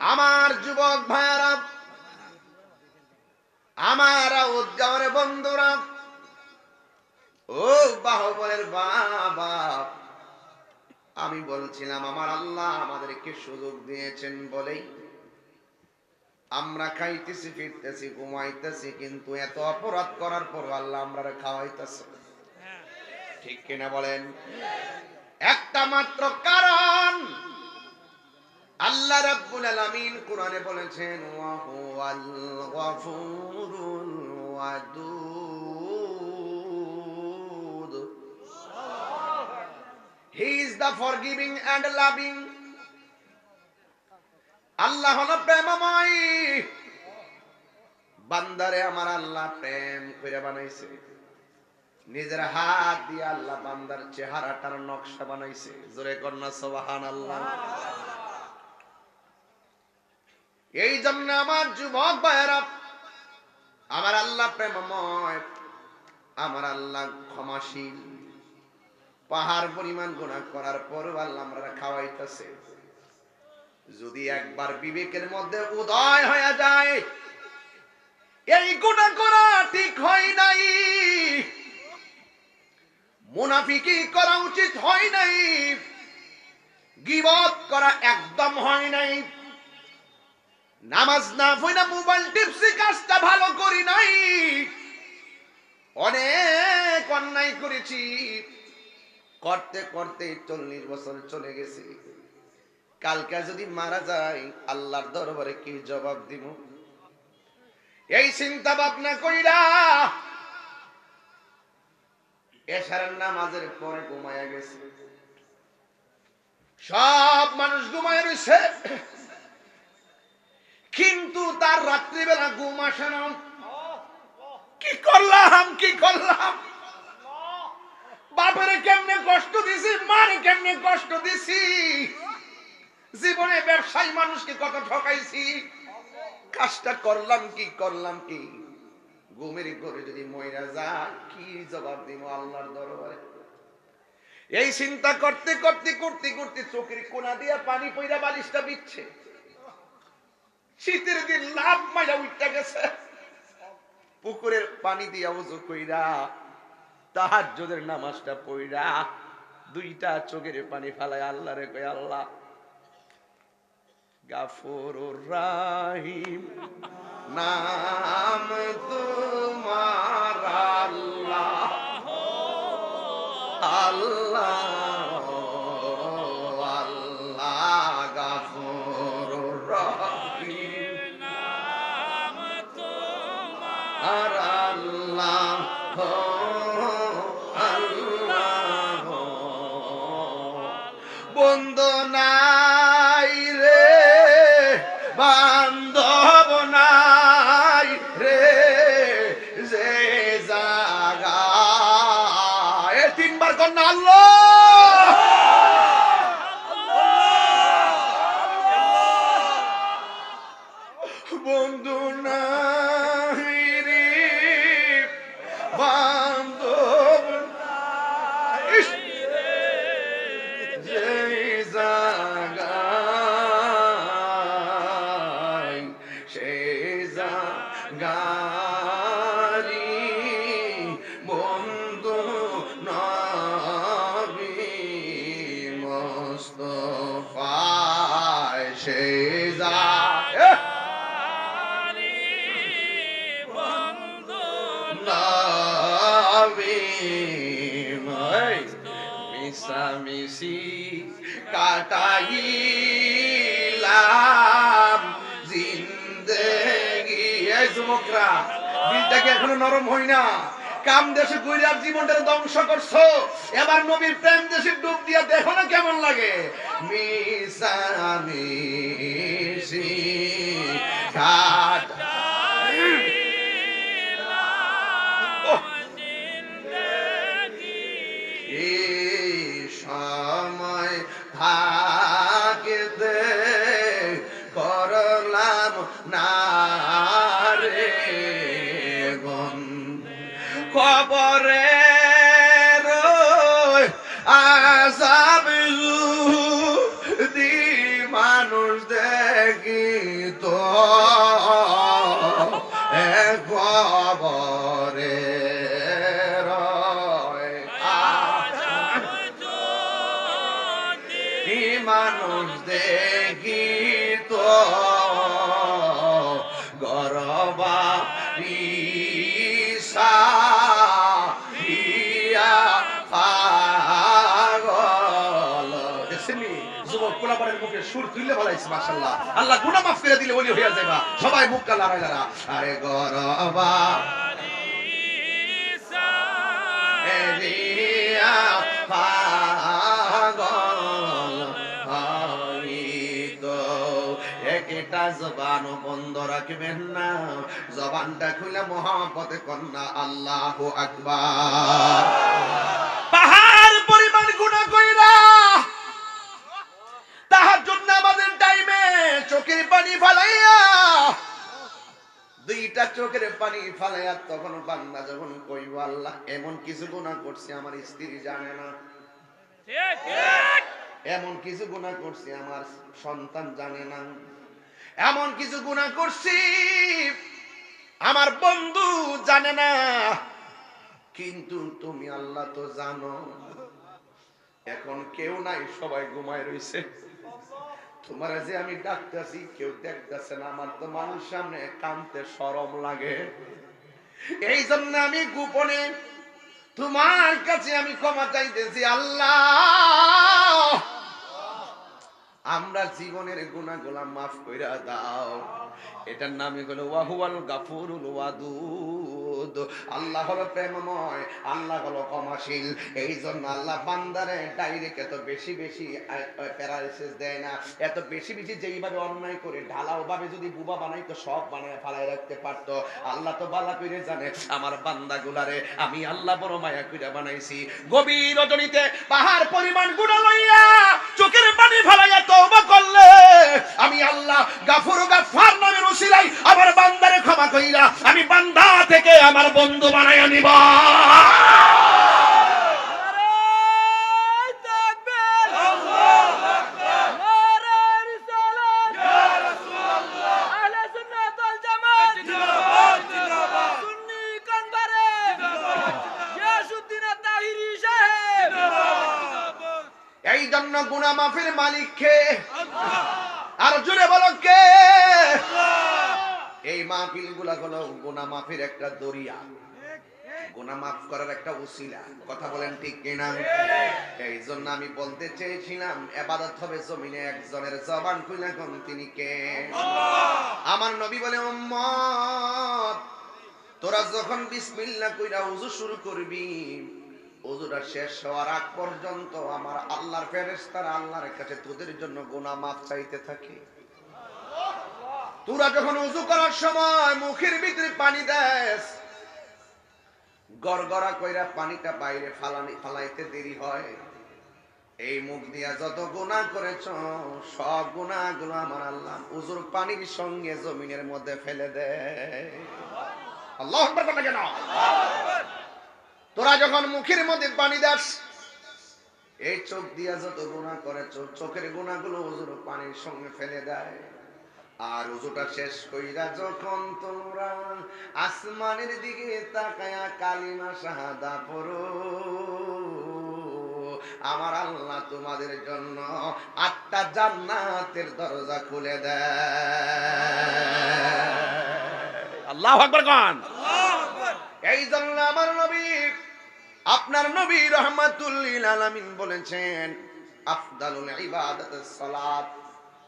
আমার যুবক ভাইয়ারা আমার উদ্গামরে বন্ধুরা ও বাহবলের বাবা আমি বলছিলাম আমার আল্লাহ আমাদেরকে সুযোগ দিয়েছেন বলেই। আমরা খাইতেছি ফিরতেছি ঘুমাইতেছি কিন্তু এত অপরাধ করার পর আল্লাহ আমরা খাওয়াইতেছে। ঠিক কিনা বলেন? একটা মাত্র কারণ আল্লাহ রাব্বুল আলামিন কোরআনে বলেছেন, ওয়া হুয়াল গফুরুল Wadud. He is the forgiving and loving Allah হলো প্রেমময়। বান্দারে আমার আল্লাহ প্রেম করে বানাইছে। নিজের হাত দিয়ে আল্লাহ বান্দার চেহারাটার নকশা বানাইছে। জোরে কন্যা সবাহান আল্লাহ এই জন্য আমার যুবক ভাইয়েরা, আমার আল্লাহ প্রেমময়, আমার আল্লাহ ক্ষমাশীল। পাহাড় পরিমাণ গুণা করার পরও আল্লাহ আমরা খাওয়াইতেছে। যদি একবার বিবেকের মধ্যে উদয় হয়ে যায়, এই গুণা করা ঠিক হয় নাই। মুনাফিকি করা উচিত হয় নাই। গিবত করা একদম হয় নাই। নামাজ না পড়া মোবাইল টিপসি কাজটা ভালো করি নাই। অনেক অন্যায় করেছি। করতে করতে চল্লিশ বছর চলে গেছে। কালকে যদি মারা যায়, আল্লাহর দরবারে কি জবাব দিব? এই চিন্তা ভাবনা কইরা এশারের নামাজের পরে ঘুমায়া গেছে। সব মানুষ ঘুমায় রয়েছে তার রাত্রিবেলা ঘুম আসে না। কি করলাম কি করলাম? বাপেরে কেমনে কষ্ট দিছি, মারে কেমনে কষ্ট দিছি? জীবনে ব্যবসায়ী মানুষকে কত ঠকাইছি? কাজটা করলাম, কি করলাম কি? ঘুমের করে যদি ময়রা যায়, কি জবাব দিব আল্লাহর দরবারে? এই চিন্তা করতে করতে করতে করতে চোখের কোনা দিয়া পানি পইরা বালিশটা বিচ্ছে। শীতের দিন লাভ মাইরা উঠতে গেছে। পুকুরের পানি দিয়া উজু কইরা তাহার নামাজটা পইরা দুইটা চোখের পানি ফালায় আল্লাহ রে কই আল্লাহ, গাফুরুর রাহিম নাম বন্ধু মিশামিশি কাটাইলাম। জিন্দেগি। এই যুবকরা দিলটাকে এখনও নরম হই না। কাম দেশে গুইরার জীবনটা ধ্বংস করছ। এবার নবীর প্রেম দেশে ডুব দিয়া দেখো না কেমন লাগে। মিশামিশি। খবরে আসাব দি মানুষ দেখি তো এই মানুষ দেখি তো সুর তুললে বলাইছে মাশাআল্লাহ। আল্লাহ গুনাহ মাফ করে দিলে ওলি হইয়া যাবা সবাই মুখ কা লড়াই লড়া আরে গরবা। পাহাড় পরিমাণ গুণা কইরা তাহার জন্য আমাদের টাইমে চোখের পানি ফালাইয়া, দুইটা চোখের পানি ফালাইয়া তখন বান্দা যখন কইব, আল্লাহ, এমন কিছু গুণা করছে, আমার স্ত্রী জানে না। এমন কিছু গুণা করছি, আমার সন্তান জানে না। এমন কিছু গুণা করছি, আমার বন্ধু জানে না। কিন্তু তুমি, আল্লাহ তো জানো, এখন কেউ নাই, সবাই ঘুমায় রইছে। তোমার যে আমি ডাকতেছি, কেউ দেখতেছে না, আমার তো মানুষ সামনে কানতে সরম লাগে। এই জন্য আমি গোপনে তোমার কাছে আমি ক্ষমা চাইতেছি, আল্লাহ। আমরা জীবনের গুণাগুলা মাফ কইরা দাও। এটার নামই হলো ওয়াহুয়াল গাফুরুল ওয়াদুদ। আল্লাহ হলো প্রেমময়, আল্লাহ হলো ক্ষমাশীল। এই জন্য আল্লাহ বান্দারে ডাইরেক্ট এত বেশি বেশি প্যারালাইসিস দেয় না। এত বেশি বেশি যেইভাবে অন্যায় করে ঢালাও ভাবে যদি বুবা সব বানায় রাখতে আল্লাহ তো বালা করে জানে, আমার বান্দা গুলারে আমি আল্লাহ বড় মায়া কইরা বানাইছি। গভীর রজনীতে পাহাড় পরিমাণ গুণা লইয়া চোখের পানি ফালাইয়া তওবা করলে আমি আল্লাহ গাফুর গাফার নামের উসিলাই আমার বান্দারে ক্ষমা কইরা আমি বান্দা থেকে আমার বন্ধু বানাইয়া নিব। এই জন্য গুণা মাফির মালিক কে আর জুড়ে বলো কে? এই মাহফিলগুলা হলো গুণা মাফির একটা দরিয়া। গোনা মাফ করার একটা উসিলা কথা বলেন ঠিক কিনা এই জন্য আমি বলতে চেয়েছিলাম এবাদত হবে জমিনে একজনের জবান খুলে কোন তিনি কে? আমার নবী বলে উম্মত তোরা যখন বিসমিল্লাহ কইরা উজু শুরু করবি উজুটা শেষ হওয়ার আগ পর্যন্ত আমার আল্লাহর ফেরেশতারা আল্লাহর কাছে তোদের জন্য গুনাহ মাফ চাইতে থাকে। তোরা যখন উজু করার সময় মুখের ভিতরে পানি দেস, গড়গড়া কইরা পানিটা বাইরে ফালানি ফালাইতে দেরি হয়। এই মুখ দিয়া যত গুনাহ করেছ, সব গুনাহগুলো আমার আল্লাহ উজুর পানির সঙ্গে জমিনের মধ্যে ফেলে দেয়। আল্লাহ কেন? তোরা যখন মুখের মধ্যে পানি দাস এই চোখ দিয়া যত গুণা করে চোখের গুণাগুলো উজুর পানির সঙ্গে ফেলে দেয়। আর উজুটা শেষ কইরা যখন তোমরা আসমানের দিকে তাকায়া কালিমা শাহাদা পড়ো আমার আল্লাহ তোমাদের জন্য আটটা জান্নাতের দরজা খুলে দেয়। আল্লাহ আকবার গান এই জন্য আমার আপনার নবী রহমাতুল্লিল আলামিন বলেছেন, আফদালুল ইবাদত সালাত।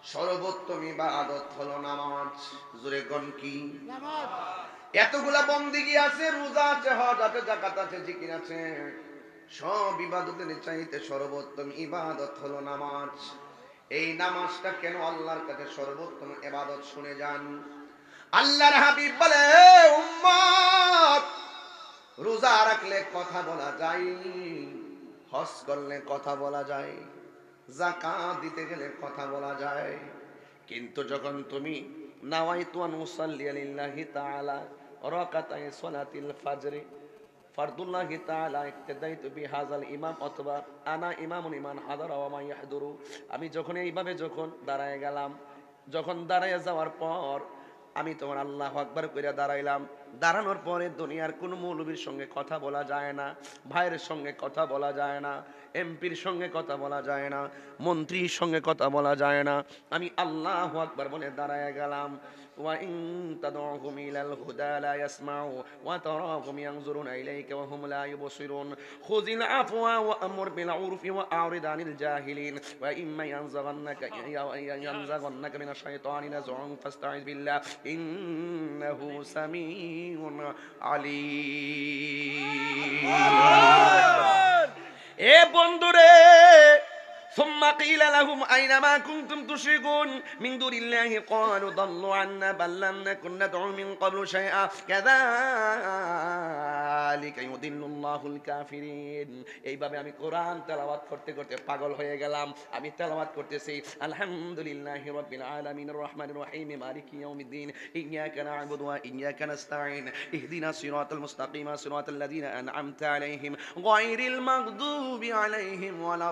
সর্বোত্তম ইবাদত হলো নামাজ। জোরে গন কি? এতগুলা বন্দিগি আছে, রোজা আছে, হজ আছে জাকাত আছে, জিকির আছে। সব ইবাদতের চাইতে সর্বোত্তম ইবাদত হলো নামাজ। এই নামাজটা কেন আল্লাহর কাছে সর্বোত্তম ইবাদত শুনে যান? আল্লাহর হাবিব বলে উম্মত রোজা রাখলে কথা বলা যায়, হজ করলে কথা বলা যায় জাকাত দিতে গেলে কথা বলা যায়। কিন্তু যখন তুমি নাওয়াইতু আন উসাল্লি লিল্লাহি তাআলা রাকাতাই সালাতিল ফাজর, ফারদুল্লাহি তাআলা ইক্তাদাইতু বিহাযাল ইমাম অথবা আনা ইমামুন ইমান হাদারা ওয়া মা ইয়াহদুরু। আমি যখন এইভাবে যখন দাঁড়ায় গেলাম, যখন দাঁড়ায় যাওয়ার পর আমি তোমার আল্লাহ আকবার করে দাঁড়াইলাম। দাঁড়ানোর পরে দুনিয়ার কোনো মৌলবীর সঙ্গে কথা বলা যায় না, ভাইয়ের সঙ্গে কথা বলা যায় না, এমপির সঙ্গে কথা বলা যায় না, মন্ত্রীর সঙ্গে কথা বলা যায় না। আমি আল্লাহ আকবার বলে দাঁড়ায় গেলাম। وإن تدعهم إلى الهدى لا يسمعوا وتراهم ينظرون إليك وهم لا يبصرون خذ العفو وأمر بالعرف وأعرض عن الجاهلين وإما ينزغنك ينزغنك من الشيطان نزغ فاستعذ بالله إنه سميع عليم এ বন্ধুরে ثم قيل لهم أين ما كنتم تشركون من دون الله قالوا ضلوا عنا بل لم نكن ندعو من قبل شيئا كذلك يضل الله الكافرين এইভাবে আমি কোরআন তেলাওয়াত করতে করতে পাগল হয়ে গেলাম আমি তেলাওয়াত করতেছি আলহামদুলিল্লাহি রাব্বিল আলামিন রহমানির রহিম মালিকি ইয়াউমিদ্দিন ইyyaka na'budu wa iyyaka nasta'in اهدنا الصراط المستقيم صراط الذين أنعمت عليهم غير المغضوب عليهم ولا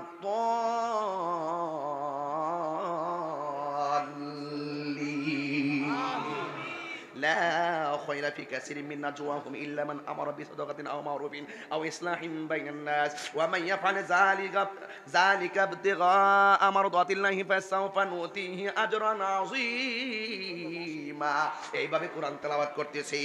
لا خير في كثير من نجواهم إلا من أمر بصدقة أو معروف أو إصلاح بين الناس. ومن يفعل ذلك ذلك ابتغاء مرضات الله فسوف نؤتيه أجرا عظيما এইভাবে কোরআন তেলাওয়াত করতেছি।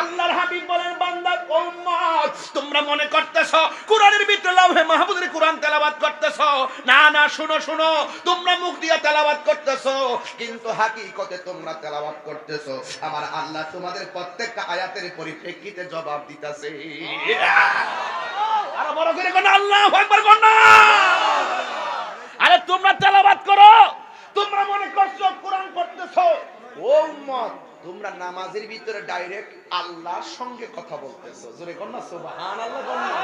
আল্লাহর হাবিব বলেন বান্দা উম্মত তোমরা মনে করতেছো কোরআনের ভিতরে লাভে মাহমুদের কোরআন তেলাওয়াত করতেছো? না না শুনো শুনো তোমরা মুখ দিয়ে তেলাওয়াত করতেছো। কিন্তু হাকিকতে তোমরা তেলাওয়াত করতেছো। আমার আল্লাহ তোমাদের প্রত্যেকটা আয়াতের পরিপ্রেক্ষিতে জবাব দিতেছে। আরও বড় করে কোন আল্লাহ একবার কোন আরে তোমরা তেলাওয়াত করো। তোমরা মনে করছ কোরআন পড়তেছো। ও উম্মত তোমরা নামাজের ভিতরে ডাইরেক্ট আল্লাহর সঙ্গে কথা বলতেছো। জোরে কোন না সুবহানাল্লাহ কোন না।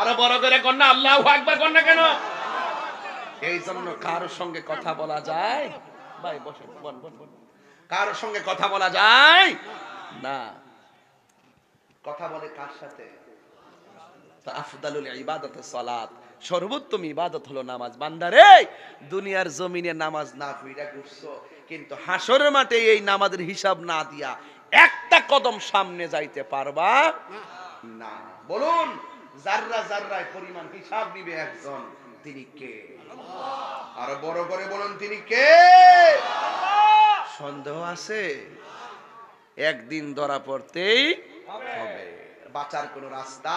আরও বড় করে কোন না আল্লাহু আকবার কোন না কেন? এই জন্য কারোর সঙ্গে কথা বলা যায়? ভাই বসেন বল বল বল কারোর সঙ্গে কথা বলা যায়? না। কথা বলে কার সাথে? তো আফদালুল ইবাদত সালাত। সর্বোত্তম ইবাদত হলো নামাজ। বান্দারে দুনিয়ার জমিনে নামাজ না ফিরা ঘুরছো, কিন্তু হাসরের মাঠে এই নামাজের হিসাব না দিয়া একটা কদম সামনে যাইতে পারবা না। বলুন জাররা জাররায় পরিমাণ হিসাব নিবে একজন, তিনি কে? আরও বড় করে বলুন, তিনি কে? সন্দেহ আছে? একদিন ধরা পড়তেই হবে। বাঁচার কোনো রাস্তা